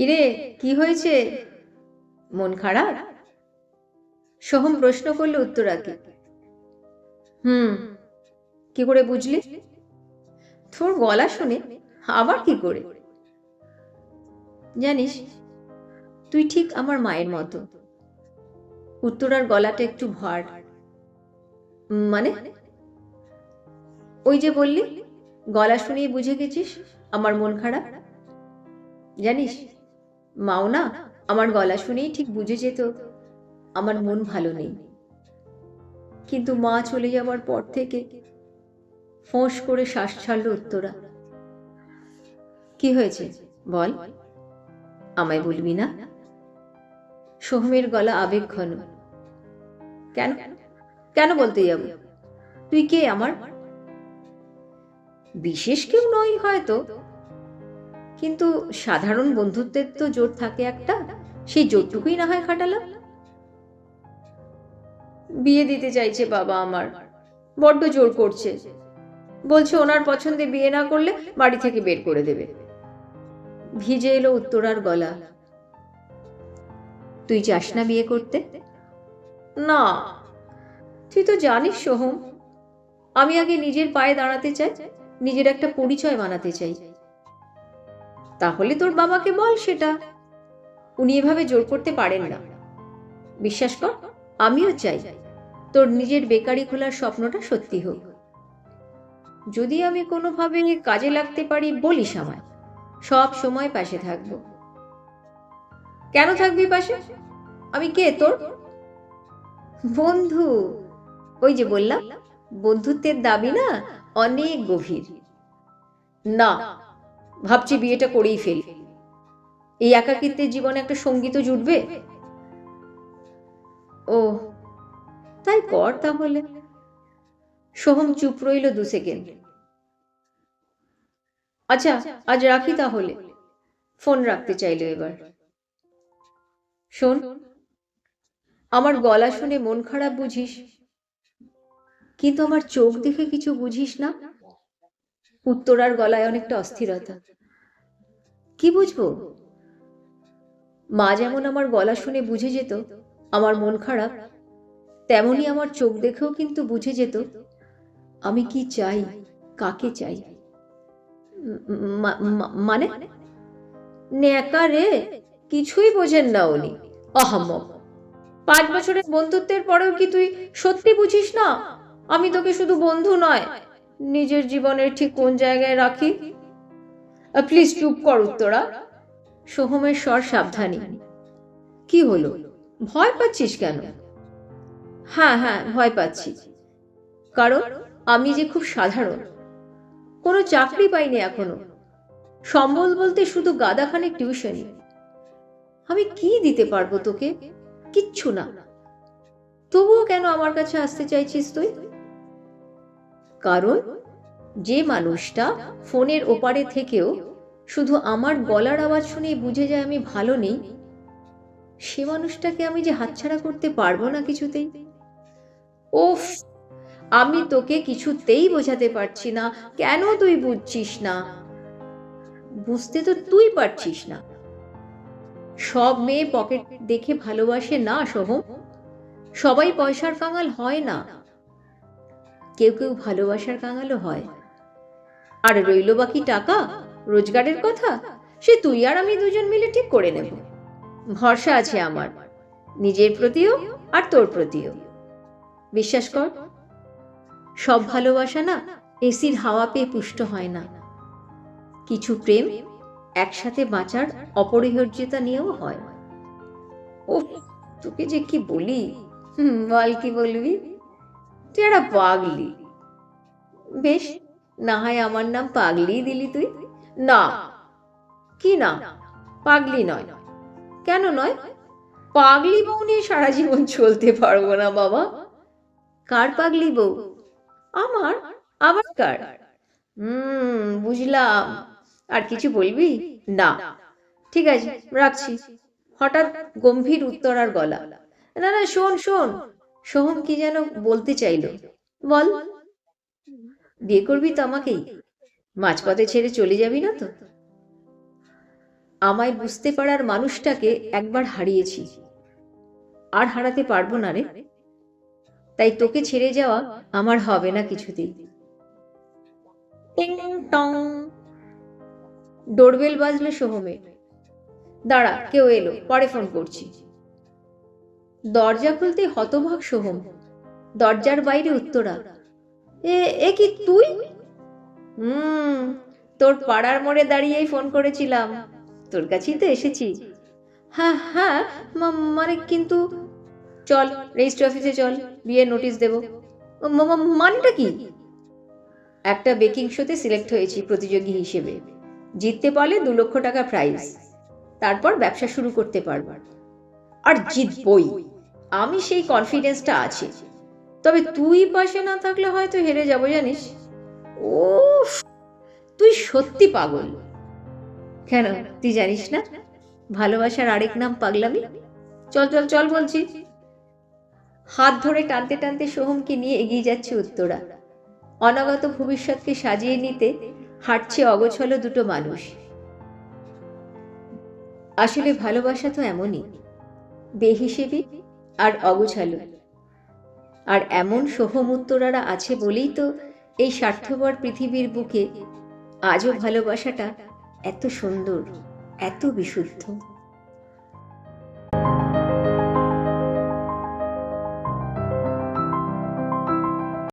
কিরে, কি হয়েছে? মন খারাপ? সোহম প্রশ্ন করল উত্তরাকে। হুম, কি করে বুঝলি? তোর গলা শুনে, আবার কি করে? জানিস, তুই ঠিক আমার মায়ের মতো। উত্তরার গলাটা একটু ভার। মানে? ওই যে বললি, গলা শুনেই বুঝে গেছিস আমার মন খারাপ? জানিস মাও না, আমার গলা শুনেই ঠিক বুঝে যেত, আমার মন ভালো নেই। কিন্তু মা চলে যাওয়ার পর থেকে ফোঁস করে শ্বাস ছাড়ল উত্তরা। কি হয়েছে? বল। আমায় বলবি না? সোহমের গলা আবেগ ঘন। কেন? কেন বলতে যাব? তুই কে আমার? বিশেষ কেউ নই হয়তো। কিন্তু সাধারণ বন্ধুত্বের তো জোর থাকে একটা। সেই জোরটুকুই না হয় খাটালাম। বিয়ে দিতে চাইছে বাবা আমার। বড্ড জোর করছে। বলছে ওনার পছন্দে বিয়ে না করলে বাড়ি থেকে বের করে দেবে। ভিজে এলো উত্তরার গলা। তুই চাস না বিয়ে করতে? না। তুই তো জানিস সোহম, আমি আগে নিজের পায়ে দাঁড়াতে চাই, নিজের একটা পরিচয় বানাতে চাই। তাহলে তোর বাবাকে বল সেটা। উনি এভাবে জোর করতে পারেন না। বিশ্বাস কর, আমিও চাই তোর নিজের বেকারি খোলার স্বপ্নটা সত্যি হোক। যদি আমি কোনোভাবে কাজে লাগতে পারি, বলিস আমায়। সব সময় পাশে থাকব। কেন থাকবি পাশে? আমি কে তোর? বন্ধু। ওই যে বললাম, বন্ধুত্বের দাবি না, অনেক গভীর। না ভাবছি বিয়েটা করেই ফেলি। এই একাকিত্বের জীবনে একটা সংগীত জুটবে? ও, তাই কর তাহলে। সোহম চুপ রইল দু সেকেন্ড। আচ্ছা আজ রাখি তাহলে। ফোন রাখতে চাইলো এবার। শোন, আমার গলা শুনে মন খারাপ বুঝিস, কিন্তু আমার চোখ দেখে কিছু বুঝিস না? উত্তরার গলায় অনেকটা অস্থিরতা। কি বুঝব? মা যেমন আমার গলা শুনে বুঝে যেত, আমার মন খারাপ তেমনি আমার চোখ দেখেও কিন্তু বুঝে যেত, আমি কি চাই, কাকে চাই? মানে? ন্যাকা রে, কিছুই বোঝেন না উনি। অহম্মক। পাঁচ বছরের বন্ধুত্বের পরেও কি তুই সত্যি বুঝিস না? আমি তোকে শুধু বন্ধু নয় নিজের জীবনের ঠিক কোন জায়গায় রাখি? প্লিজ চুপ কর উত্তরা। সোহমের স্বর সাবধানী। কি হলো? ভয় পাচ্ছিস কেন? হ্যাঁ হ্যাঁ ভয় পাচ্ছি। কারণ আমি যে খুব সাধারণ। কোনো চাকরি পাইনি এখনও। সম্বল বলতে শুধু গাদাখানেক টিউশনি। আমি কি দিতে পারব তোকে? কিচ্ছু না। তবুও কেন আমার কাছে আসতে চাইছিস তুই? কারণ যে মানুষটা ফোনের ওপারে থেকেও শুধু আমার গলার আওয়াজ শুনেই বুঝে যায় আমি ভালো নেই, সে মানুষটাকে আমি যে হাতছাড়া করতে পারব না কিছুতেই? ওফ আমি তোকে কিছুতেই বোঝাতে পারছি না, কেন তুই বুঝছিস না? বুঝতে তো তুই পারছিস না। সব মেয়ে পকেট দেখে ভালোবাসে না সোহম সবাই পয়সার কাঙাল হয় না। কেউ কেউ ভালোবাসার কাঙালও হয়। আর রইল বাকি টাকা, রোজগারের কথা, সে তুই আর আমি দুজন মিলে ঠিক করে নেব। ভরসা আছে আমার, নিজের প্রতিও আর তোর প্রতিও। বিশ্বাস কর, সব ভালোবাসা না এসির হাওয়া পেয়ে পুষ্ট হয় না। কিছু প্রেম একসাথে বাঁচার অপরিহার্যতা নিয়েও হয়। ও তোকে যে কি বলি? বল কি বলবি? তুই একটা পাগলি। বেশ, না হয় আমার নাম পাগলি দিলি তুই। না। কি না? পাগলি নয়। কেন নয়? পাগলি বউ নিয়ে সারা জীবন চলতে পারব না বাবা। কার পাগলি বউ? আমার? আবার কার? হুম, বুঝলাম। আর কিছু বলবি? না। ঠিক আছে, রাখছি। হঠাৎ গম্ভীর উত্তর আর গলা। না না, শোন শোন। সোহম কি যেন বলতে চাইলো, বল। বিয়ে করবি তো আমাকেই, মাঝপথে ছেড়ে চলে যাবি না তো? আমায় বুঝতে পারার মানুষটাকে একবার হারিয়েছি, আর হারাতে পারব না রে। তাই তোকে ছেড়ে যাওয়া আমার হবে না কিছুতেই। টিং ডোরবেল বাজলো সোহমে। দাঁড়া, কেউ এলো, পরে ফোন করছি। দরজা খুলতে হতভাগ সোহম। দরজার বাইরে উত্তরা, এ এ কি তুই? হুম, তোর পাড়ার মোড়ে দাঁড়িয়েই ফোন করেছিলাম। তোর কাছেই তো এসেছি। হ্যাঁ হ্যাঁ মানে কিন্তু চল, রেজিস্ট্রি অফিসে চল, বিয়ের নোটিশ দেব। মানেটা কি? একটা বেকিং শোতে সিলেক্ট হয়েছি প্রতিযোগী হিসেবে। জিততে পারলে দু লক্ষ টাকা প্রাইজ। তারপর ব্যবসা শুরু করতে পারবার আর জিতবই। আমি সেই কনফিডেন্সটা আছে। তবে তুই পাশে না থাকলে হয়তো হেরে যাব, জানিস? ও তুই সত্যি পাগল। কেন, তুই জানিস না? ভালোবাসার আরেক নাম পাগলামি? চল চল চল বলছি। হাত ধরে টানতে টানতে সোহমকে নিয়ে এগিয়ে যাচ্ছে উত্তরা। অনাগত ভবিষ্যৎকে সাজিয়ে নিতে হাঁটছে অগোছলো দুটো মানুষ। আসলে ভালোবাসা তো এমনই। বেহিসেবি আর অগোছালো। আর এমন সোহম উত্তরারা আছে বলেই তো এই স্বার্থপর পৃথিবীর বুকে আজও ভালোবাসাটা এত সুন্দর, এত বিশুদ্ধ।